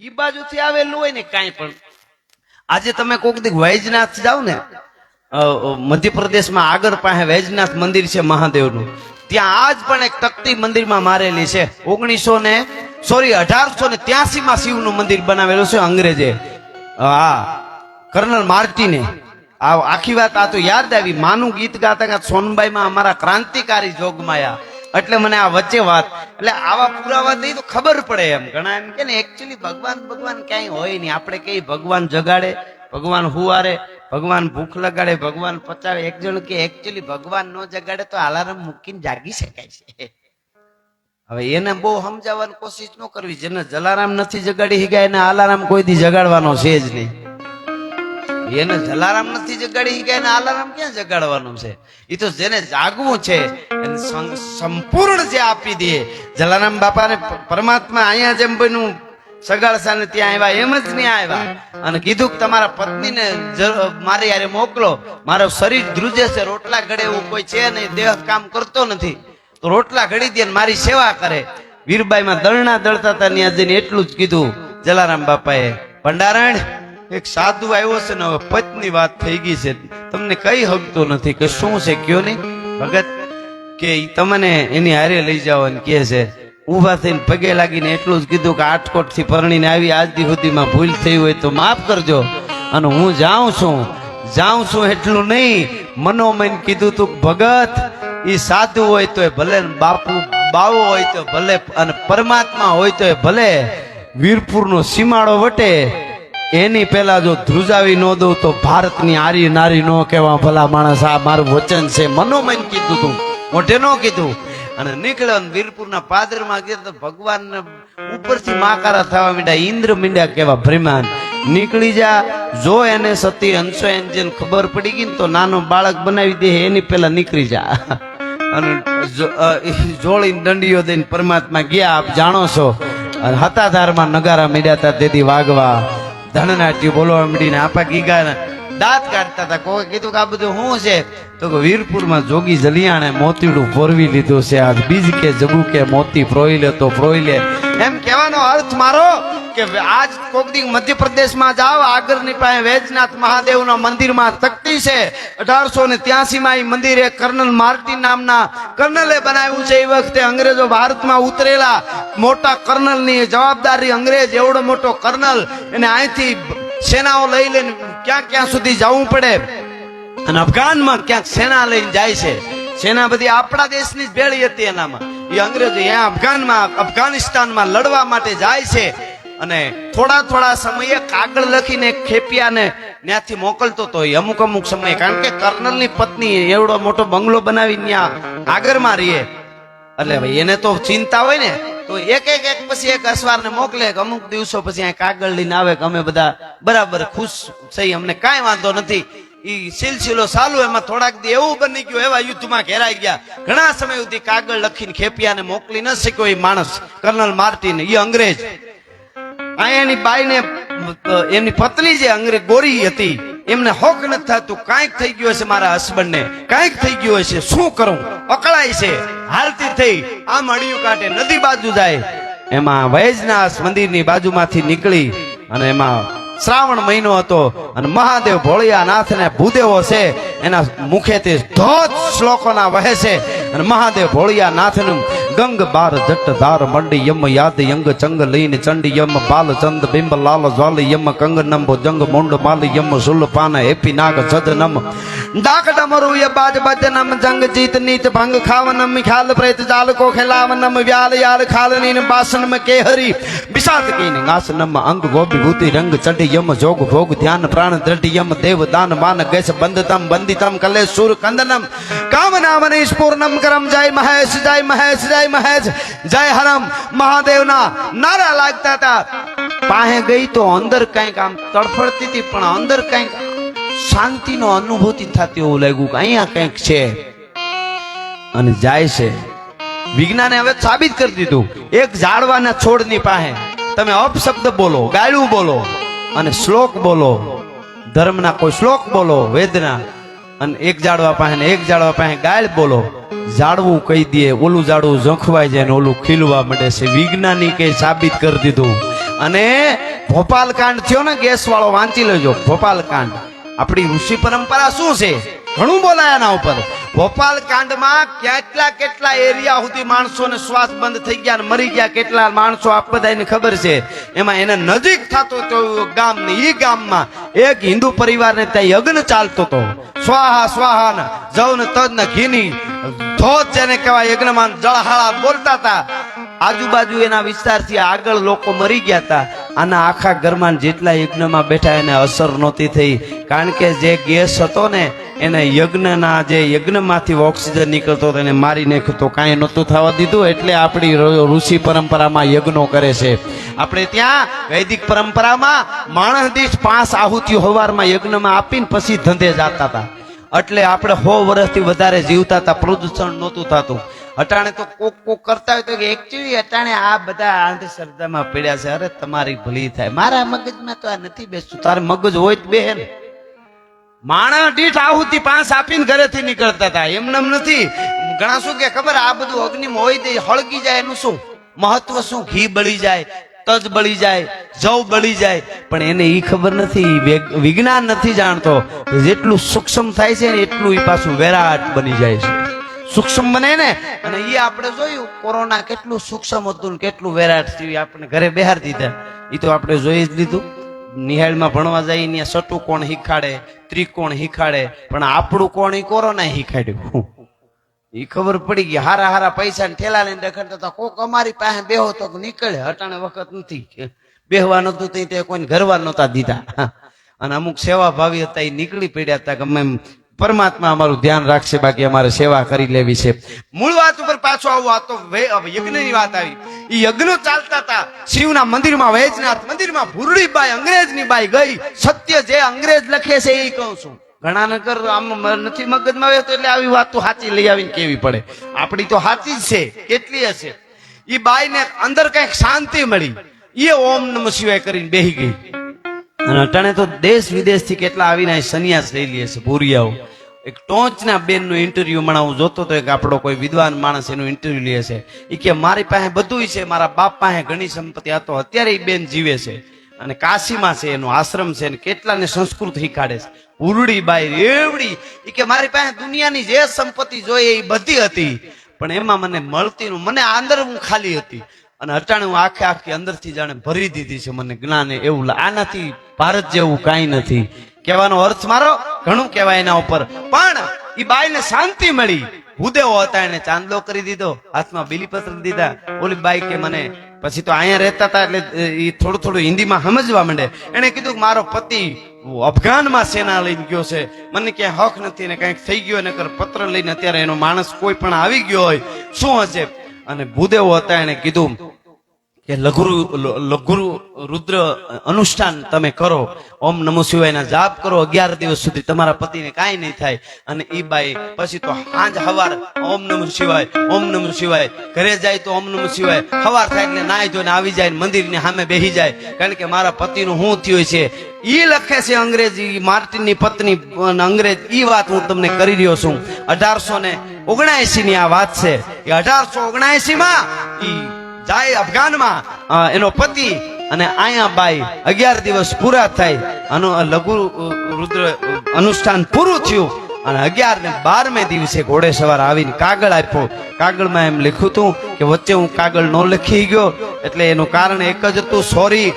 ઈ બાજુથી આવેલું હોય ને કાંઈ પણ. આજે તમે કોક દી વૈજનાથ જાઓ ને મધ્યપ્રદેશમાં આગળ પાસે વૈજનાથ મંદિર છે મહાદેવનું. ત્યાં આજ પણ એક તકતી મંદિરમાં મારેલી છે. ઓગણીસો ને, સોરી, અઢારસો ને ત્યાસી માં શિવનું મંદિર બનાવેલું છે અંગ્રેજે. હા કર્નલ માર્ટીને. આ, આખી વાત આ તો યાદ આવી. માનું ગીત ગાતા ગાતા સોનબાઈમાં અમારા ક્રાંતિકારી જોગમાયા. એટલે મને આ વચ્ચે વાત. એટલે આવા પુરાવા દઈ તો ખબર પડે એમ. ઘણા એમ કે ને એકચ્યુઅલી ભગવાન ભગવાન ક્યાંય હોય નહીં. આપણે કઈ ભગવાન જગાડે, ભગવાન હુવારે, ભગવાન ભૂખ લગાડે, ભગવાન પચાવે. એક જણ કે એકચ્યુઅલી ભગવાન નો જગાડે તો અલાર્મ મૂકીને જાગી શકાય છે. હવે એને બહુ સમજાવવાની કોશિશ ન કરવી. જેને જલારામ નથી જગાડી શકાય, એને અલાર્મ કોઈ દી જગાડવાનો છે જ નહીં. એને જલારામ નથી જગાડી કે એને અલારામ ક્યાં જગાડવાનું છે? એ તો જેને જાગવું છે, એને સંપૂર્ણ જે આપી દે. જલારામ બાપાને પરમાત્મા અહીંયા જેમ બન્યું સગાળસા ને ત્યાં આવ્યા, એમ જ નહીં આવ્યા. અને કીધું કે તમારા પત્નીને મારે યારે મોકલો. મારું શરીર ધ્રુજે છે, રોટલા ઘડે એવું કોઈ છે નહીં, દેહ કામ કરતો નથી. તો રોટલા ઘડી દે મારી સેવા કરે. વીરબાઈમાં દળના દળતા હતા ત્યાં જઈને એટલું જ કીધું જલારામ બાપાએ. ભંડારણ એક સાધુ આવ્યો છે ને, હવે પત્ની વાત થઈ ગઈ છે. તમને કઈ હગતો નથી કે શું છે, કયો નહીં? ભગત કે તમને એની હારે લઈ જાઓ અને કહે છે. ઊભા થઈને પગે લાગીને એટલું જ કીધું કે આટકોટથી પરણીને આવી, આજ સુધીમાં ભૂલ થઈ હોય તો માફ કરજો. અને હું જાઉં છું. જાઉં છું એટલું નહીં. મનોમન કીધું તું ભગત એ સાધુ હોય તોય ભલે બાપુ બાવો હોય તો ભલે, અને પરમાત્મા હોય તોય ભલે. વીરપુરનો સીમાડો વટે એની પેલા જો ધ્રુજાવી ન દઉં તો ભારતની આરી નારી ન કહેવા ભલા માણસ, આ મારું વચન છે. મનોમન કીધું તું, મોઢે ન કીધું. અને નીકળ્યો વીરપુરના પાદરમાં ગયા તો ભગવાન ઉપરથી માકારા થવા માંડ્યા, ઇન્દ્ર મીંડ્યા કેવા ભ્રિમાન નીકળી જા, જો એને સતી હંસો એને ખબર પડી ગઈ તો નાનો બાળક બનાવી દે, એની પેલા નીકળી જા. અને જો- જોડીને દંડીઓ દઈને પરમાત્મા ગયા, આપ જાણો છો. અને હતાધારમાં નગારા મીડ્યા હતા તેથી વાગવા ધનનાટ્ય બોલવા માંડીને આપા ગીગા દાંત કાઢતા હતા. કોઈ કીધું કે આ બધું શું છે? તો કે વીરપુરમાં જોગી જલિયાણે મોતીડું ફોરવી લીધું છે. આ બીજ કે જગુ કે મોતી પ્રોઈ લે તો પ્રોઈ લે. એમ કહેવાનો અર્થ મારો કે આજ કોક દી મધ્યપ્રદેશમાં જાઓ, આગળની પાસે વૈજનાથ મહાદેવના મંદિરમાં તકતી છે. અઢારસો ને ત્યાસી માં મંદિરે કર્નલ માર્ટિન નામના કર્નલે બનાવ્યું છે. એ વખતે અંગ્રેજો ભારતમાં ઉતરેલા મોટા કર્નલની જવાબદારી અંગ્રેજ, એવડો મોટો કર્નલ. એને અહીંથી સેનાઓ લઈ લઈને ક્યાં ક્યાં સુધી જવું પડે? અને અફઘાનમાં ક્યાંક સેના લઈને જાય છે. સેના બધી આપણા દેશની જ ભેળી હતી એનામાં. એ અંગ્રેજો એ અફઘાનમાં, અફઘાનિસ્તાનમાં લડવા માટે જાય છે. અને થોડા થોડા સમયે કાગળ લખીને ખેપિયાને ત્યાંથી મોકલતો તો એ અમુક અમુક સમયે. કારણ કે કર્નલની પત્ની એવડો મોટો બંગલો બનાવી ત્યાં આગળમાં રહીએ. એટલે ભાઈ એને તો ચિંતા હોય ને, તો એક એક એક પછી એક અસવારને મોકલે કે અમુક દિવસો પછી અહીં કાગળ લઈને આવે કે અમે બધા બરાબર ખુશ થઈ, અમને કાંઈ વાંધો નથી. ઈ સિલસિલો ચાલુ, એમાં થોડાક દી એવું બની ગયું, એવા યુદ્ધમાં ઘેરાઈ ગયા. ઘણા સમય સુધી કાગળ લખીને ખેપિયાને મોકલી ન શક્યો એ માણસ, કર્નલ માર્ટિન એ અંગ્રેજ. અહીંયાની બાઈને એમની પત્ની જે અંગ્રેજ ગોરી હતી, એમને હોક નથી થતું. કાંઈક થઈ ગયું હશે મારા હસબન્ડ ને કાંઈક થઈ ગયું હશે. શું કરું? અકળાય છે. હાલતી થઈ આમ અડિયું કાંઠે નદી બાજુ જાય. એમાં વૈજનાથ મંદિરની બાજુમાંથી નીકળી અને એમાં શ્રાવણ મહિનો હતો અને મહાદેવ ભોળિયાનાથ ને ભૂદેવો છે, એના મુખેથી ધોધ શ્લોકોના વહે છે. અને મહાદેવ ભોળિયાનાથનું ગંગ, બાર જટ ધાર, મંડી, યમ, યાદ, યંગ, ચંગ લઈને ચંડી, યમ, બાલ, ચંદ, બિંબ, લાલ, જ્વાલ, યમ, કંગ, નંબો, જંગ, મોંડ, માલ, યમ, સુલ, પાન હેપી નાગ સદ નમ. ડાક ડમરુ ય બાજ બજ નમ જંગ જીત નીત ભંગ ખાવ નમ ખ્યાલ પ્રેત જાલ કો ખેલાવ નમ વ્યાલ યાલ ખાલ નીન બાસન મ કે હરી બિસાત કીન નાસ નમ અંગ ગોબી ભૂતિ રંગ ચંડી યમ જોગ ભોગ ધ્યાન પ્રાણ દ્રઢ યમ દેવ દાન માન ગેસ બંધતમ બંધિતમ કલે સુર કંદનમ કામ નામન સ્ફૂર્ણમ કરમ જય મહેશ જય મહેશ જય મહેશ જય હરમ મહાદેવના નારા લાગતા હતા પાસે ગઈ તો અંદર કંઈક આમ તડફડતી હતી પણ અંદર કંઈક શાંતિનો અનુભૂતિ થતી એવું લાગ્યું કે અહીંયા કંઈક છે. અને જાય છે. વિજ્ઞાને હવે સાબિત કરી દીધું. એક ઝાડવાના છોડની પાસે તમે અપશબ્દ બોલો, ગાળું બોલો અને શ્લોક બોલો. ધર્મના કોઈ શ્લોક બોલો, વેદના. અને એક ઝાડવા પાસે એક ઝાડવા પાસે ગાળ બોલો. ઝાડવું કહી દે, ઓલું ઝાડવું ઝંખવાઈ જાય ને ઓલું ખીલવા માંડે છે. વિજ્ઞાનિકે સાબિત કરી દીધું. અને ભોપાલકાંડ થયો ને ગેસ વાળો વાંચી લેજો. ભોપાલ કાંડ આપણી ઋષિ પરંપરા શું છે? ઘણું બોલાય એના ઉપર. ભોપાલ કાંડમાં કેટલા કેટલા એરિયા સુધી માણસોને શ્વાસ બંધ થઈ ગયા મરી ગયા કેટલા માણસો આપ બધાને ખબર છે? એમાં એને નજીક થતો તો ગામ ને ઈ ગામમાં એક હિન્દુ પરિવારને ત્યાં યજ્ઞ ચાલતો હતો. સ્વાહા સ્વાહા ને જવ ને તજ ને ઘીની ધોધ જેને કહેવાય યજ્ઞમાં જળહાળા બોલતા હતા. આજુબાજુ એના વિસ્તારથી આગળ લોકો મરી ગયા હતા. આના આખા ઘરમાં જેટલા યજ્ઞમાં બેઠા એને અસર નહોતી થઈ. કારણ કે જે ગેસ હતો ને, એને યજ્ઞના જે યજ્ઞમાંથી ઓક્સિજન નીકળતો એને મારી નાખતો કાંઈ નહોતું થવા દીધું. એટલે આપણી ઋષિ પરંપરામાં યજ્ઞો કરે છે. આપણે ત્યાં વૈદિક પરંપરામાં માણસ દીઠ પાંચ આહુતિઓ હવારમાં યજ્ઞમાં આપીને પછી ધંધે જતા હતા. એટલે આપણે સો વર્ષથી વધારે જીવતા હતા, પ્રદૂષણ નહોતું થતું. અટાણે તો કોક કોક કરતા હોય તો એકચ્યુઅલી અટાણે આ બધા અંધશ્રદ્ધામાં પડ્યા છે. અરે, તમારી ભલી થાય. મારા મગજમાં તો આ નથી બેસતું. તારે મગજ હોય તો બે ને. માણસ દીઠ આહુતિ પાંચ આપીને ઘરેથી નીકળતા હતા. એમને એમ નથી. ઘણા શું કે ખબર, આ બધું અગ્નિમાં હોય તે હળગી જાય એનું શું? મહત્વ શું? ઘી બળી જાય, તજ બળી જાય, જવ બળી જાય. પણ એને એ ખબર નથી. વિજ્ઞાન નથી જાણતો. જેટલું સૂક્ષ્મ થાય છે ને એટલું એ પાછું વેરાટ બની જાય છે. સૂક્ષ્મ બને ને? અને એ આપણે જોયું, કોરોના કેટલું સૂક્ષ્મ હતું કેટલું વેરાટ થયું આપણે ઘરે બેહાર દીધા. ઈ તો આપણે જોઈ જ લીધું. નિહાળમાં ભણવા જાય ત્યાં સટુ કોણ ત્રિકોણ શીખાડે, પણ આપણું કોણ એ કોરોના શીખાડ્યું? એ ખબર પડી ગઈ, હારા હારા પૈસા ઠેલા લઈને રખડતા હતા. કોક અમારી પાસે બેહો તો નીકળે, હટાણે વખત નથી. બેહવા નતું તે કોઈને ઘરવા નહોતા દીધા. અને અમુક સેવા ભાવી હતા એ નીકળી પડ્યા હતા ગમે એમ પરમાત્મા અમારું ધ્યાન રાખશે, બાકી અમારે સેવા કરી લેવી છે. મૂળ વાત ઉપર પાછો આવું, આ તો યજ્ઞની વાત આવી. એ યજ્ઞો ચાલતા હતા. શિવના મંદિરમાં વૈજનાથ મંદિરમાં ભૂરડી બાઈ અંગ્રેજની બાઈ ગઈ. સત્ય જે અંગ્રેજ લખે છે એ કહું છું. ઘણા નગર આમ નથી મગજમાં આવે એટલે આવી વાત તો સાચી લઈ આવીને કેવી પડે. આપણી તો સાચી જ છે. કેટલી હશે? ઈ બાઈને અંદર કંઈક શાંતિ મળી. એ ઓમ નમ શિવાય કરીને બેહી ગઈ. અને અટાણે તો દેશ વિદેશથી કેટલા આવીને સંન્યાસ લઈ લે છે, ભૂરિયાઓ. એક ટોચના બેનનું ઇન્ટરવ્યુ મને હું જોતો હતો, એક આપણો કોઈ વિદ્વાન માણસ એનું ઇન્ટરવ્યુ લે છે. એ કે, મારી પાસે બધું છે, મારા બાપ પાસે ઘણી સંપત્તિ હતો અત્યારે એ બેન જીવે છે. અને કાશીમાં છે, એનો આશ્રમ છે, અને કેટલાને સંસ્કૃત શીખાડે છે. ઉરડી બાઈ, રેવડી એ કે, મારી પાસે દુનિયાની જે સંપત્તિ જોઈએ એ બધી હતી. પણ એમાં મને મળતી મને આંદર હું ખાલી હતી. અને અટાણે હું આખે આખી અંદરથી જાણે ભરી દીધી છે મને જ્ઞાને એવું આનાથી ભારત જેવું કાંઈ નથી. કહેવાનો અર્થ મારો? ઘણું કહેવાય એના ઉપર. પણ એ બાઈને શાંતિ મળી. હુદેવો હતા એને ચાંદલો કરી દીધો, હાથમાં બીલીપત્ર દીધા. ઓલી બાઈ કે મને, પછી તો અહીંયા રહેતા હતા એટલે એ થોડું થોડું હિન્દીમાં સમજવા માંડે. એને કીધું કે મારો પતિ અફઘાનમાં સેના લઈને ગયો છે. મને ક્યાંય હક નથી ને કંઈક થઈ ગયો ને કર પત્ર લઈને અત્યારે એનો માણસ કોઈ પણ આવી ગયો હોય, શું હશે? અને ભૂદેવો હતા એને કીધું કે લઘુરુ લઘુરુ રુદ્ર અનુષ્ઠાન તમે કરો, ઓમ નમો શિવાયના જાપ કરો, અગિયાર દિવસ સુધી તમારા પતિને કાંઈ નહીં થાય. અને એ બાઈ પછી તો હાંજ હવાર, ઓમ નમો શિવાય, ઓમ નમો શિવાય. ઘરે જાય તો ઓમ નમો શિવાય. હવાર થાય એટલે નાય ધોઈને આવી જાય મંદિરની સામે બેહી જાય. કારણ કે મારા પતિનું શું થયું છે? એ લખે છે અંગ્રેજી, માર્ટિનની પત્ની અંગ્રેજ, ઈ વાત હું તમને કરી રહ્યો છું. અઢારસો ને ઓગણએસી ની આ વાત છે એ અઢારસો ઓગણએસી માં જાય અફઘાનમાં. એનો પતિ અને અહીંયા બાઈ અગિયાર દિવસ પૂરા થાય આનું લઘુ રુદ્ર અનુષ્ઠાન પૂરું થયું અને અગિયાર ને બારમે દિવસે ઘોડે સવાર આવીને કાગળ આપ્યો. કાગળમાં એમ લખ્યું હતું કે વચ્ચે હું કાગળ ન લખી ગયો, એટલે એનું કારણ એક જ હતું, સોરી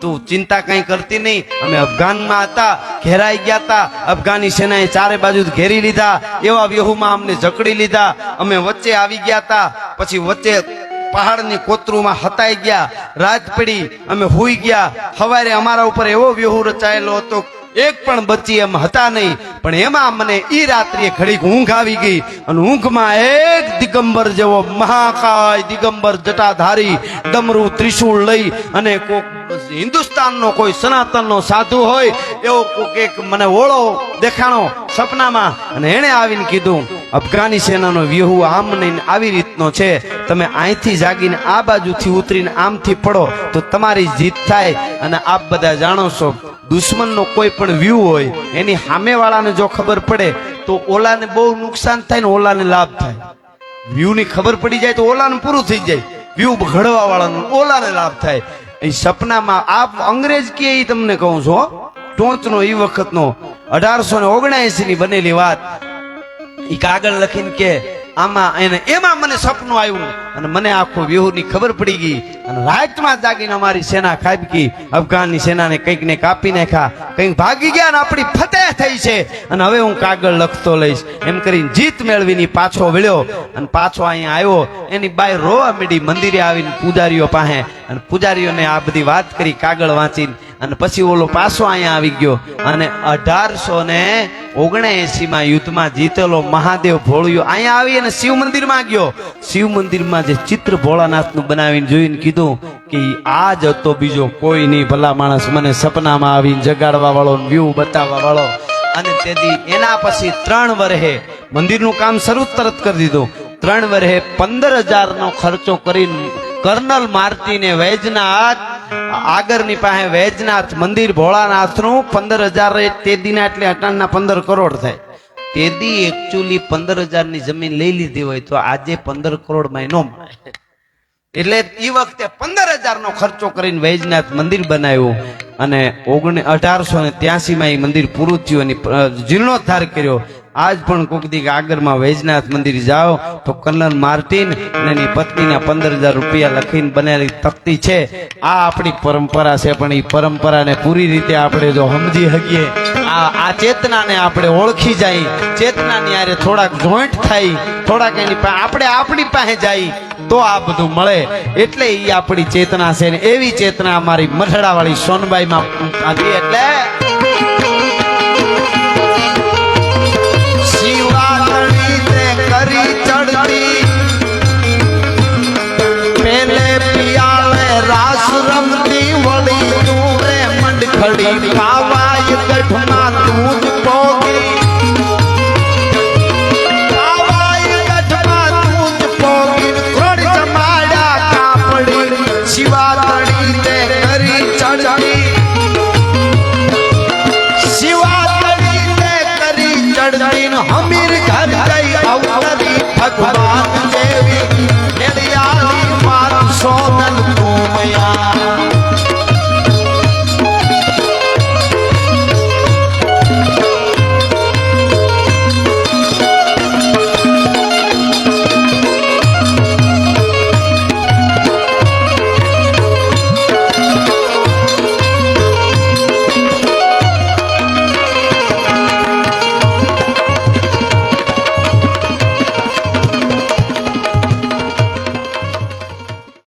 તું ચિંતા કઈ કરતી નહીં. અમે અફઘાનમાં હતા, ઘેરાઈ ગયા હતા અફઘાની સેનાએ ચારે બાજુ ઘેરી લીધા. એવા વ્યૂહમાં અમને જકડી લીધા. અમે વચ્ચે આવી ગયા હતા પછી વચ્ચે પહાડની કોતરુમાં હતાઈ ગયા, રાત પડી, અમે હુઈ ગયા. સવારે અમારા ઉપર એવો વ્યૂહ રચાયેલો હતો, એક પણ બચી એમ હતા નહીં. પણ એમાં મને ઈ રાત્રિએ ઘડીક ઊંઘ આવી ગઈ અને ઊંઘમાં એક દિગંબર જેવો મહાકાય દિગંબર જટાધારી ડમરું ત્રિશૂળ લઈ અને કોક હિન્દુસ્તાનનો કોઈ સનાતનનો સાધુ હોય એવો કોક એક મને ઓળો દેખાણો સપનામાં અને એણે આવીને કીધું અફઘાની સેનાનો વ્યૂહ આમ નહીં, આવી રીતનો છે. તમે અહીંથી જાગીને આ બાજુથી ઉતરીને આમથી પડો તો તમારી જીત થાય અને આપ બધા જાણો છો, દુશ્મનનો કોઈ પણ વ્યૂહ હોય, એની સામેવાળાને જો ખબર પડે તો ઓલાને બહુ નુકસાન થાય ને ઓલાને લાભ થાય. વ્યૂહની ખબર પડી જાય તો ઓલાને પૂરું થઈ જાય. વ્યૂહ ઘડવા વાળાનું ઓલાને લાભ થાય. એ સપનામાં આપ અંગ્રેજ કે તમને કહું છું. ટોચનો એ વખતનો અઢારસો ને ઓગણસી ની બનેલી વાત. ઈ કાગળ લખીને કે, આમાં એને, એમાં મને સપનું આવ્યું અને મને આખો વ્યૂહની ખબર પડી ગઈ. અને રાતમાં જાગીને અમારી સેના ખાબકી અફઘાનની સેનાને કંઈક ને કાપી નાખ્યા. કંઈક ભાગી ગયા અને આપણી ફતેહ થઈ છે. અને હવે હું કાગળ લખતો લઈશ. એમ કરીને જીત મેળવીને પાછો વળ્યો. અને પાછો અહીંયા આવ્યો. એની બાય રોવા મીડી મંદિરે આવીને પૂજારીઓ પાસે. અને પૂજારીઓને આ બધી વાત કરી કાગળ વાંચીને. અને પછી ઓલો પાછો અહીંયા આવી ગયો. અને અઢારસો ને ઓગણએસી માં યુદ્ધમાં જીતેલો મહાદેવ ભોળિયો અહીંયા આવી અને શિવ મંદિરમાં ગયો. શિવ મંદિરમાં જે ચિત્ર ભોળાનાથનું બનાવીને જોઈને કીધું કે આ જ હતો બીજો કોઈ નહીં. ભલા માણસ મને સપનામાં આવીને જગાડવા વાળો વ્યૂ બતાવવા વાળો. અને તેથી એના પછી ત્રણ વર્ષે મંદિરનું કામ શરૂ તરત કરી દીધું. ત્રણ વર્ષે પંદર હજારનો ખર્ચો કરીને કર્નલ માર્ટીને વૈજનાથ, આગળની પાસે વૈજનાથ મંદિર ભોળાનાથનું પંદર હજાર તે દીના એટલે અટાણના પંદર કરોડ થાય. તે દી એકચ્યુઅલી પંદર હજારની જમીન લઈ લીધી હોય તો આજે પંદર કરોડમાં નો મળે એટલે એ વખતે પંદર હજાર નો ખર્ચો કરીને વૈજનાથ મંદિર બનાવ્યું અને ઓગણ અઢારસો ને ત્યાસી માં એ મંદિર પૂરું થયું અને જીર્ણોદ્ધાર કર્યો. આજ પણ કોઈક દી આગળમાં વૈજનાથ મંદિર જાઓ તો કલ્લન માર્ટિન અને એની પત્નીના પંદર હજાર રૂપિયા લખીને બનેલી તકતી છે. આ આપણી પરંપરા છે, પણ એ પરંપરાને પૂરી રીતે આપણે જો સમજી શકીએ, આ આ ચેતનાને આપણે ઓળખી જાય. ચેતનાની આરે થોડાક જોઈન્ટ થાય, થોડાક એની આપણે આપણી પાસે જાય. તો આ બધું મળે. એટલે એ આપણી ચેતના છે ને એવી ચેતના અમારી મઠડાવાળી સોનબાઈમાં હતી એટલે તે કરી ચડતી. રાસ રમતી વળી પાવાય ગઢમાં.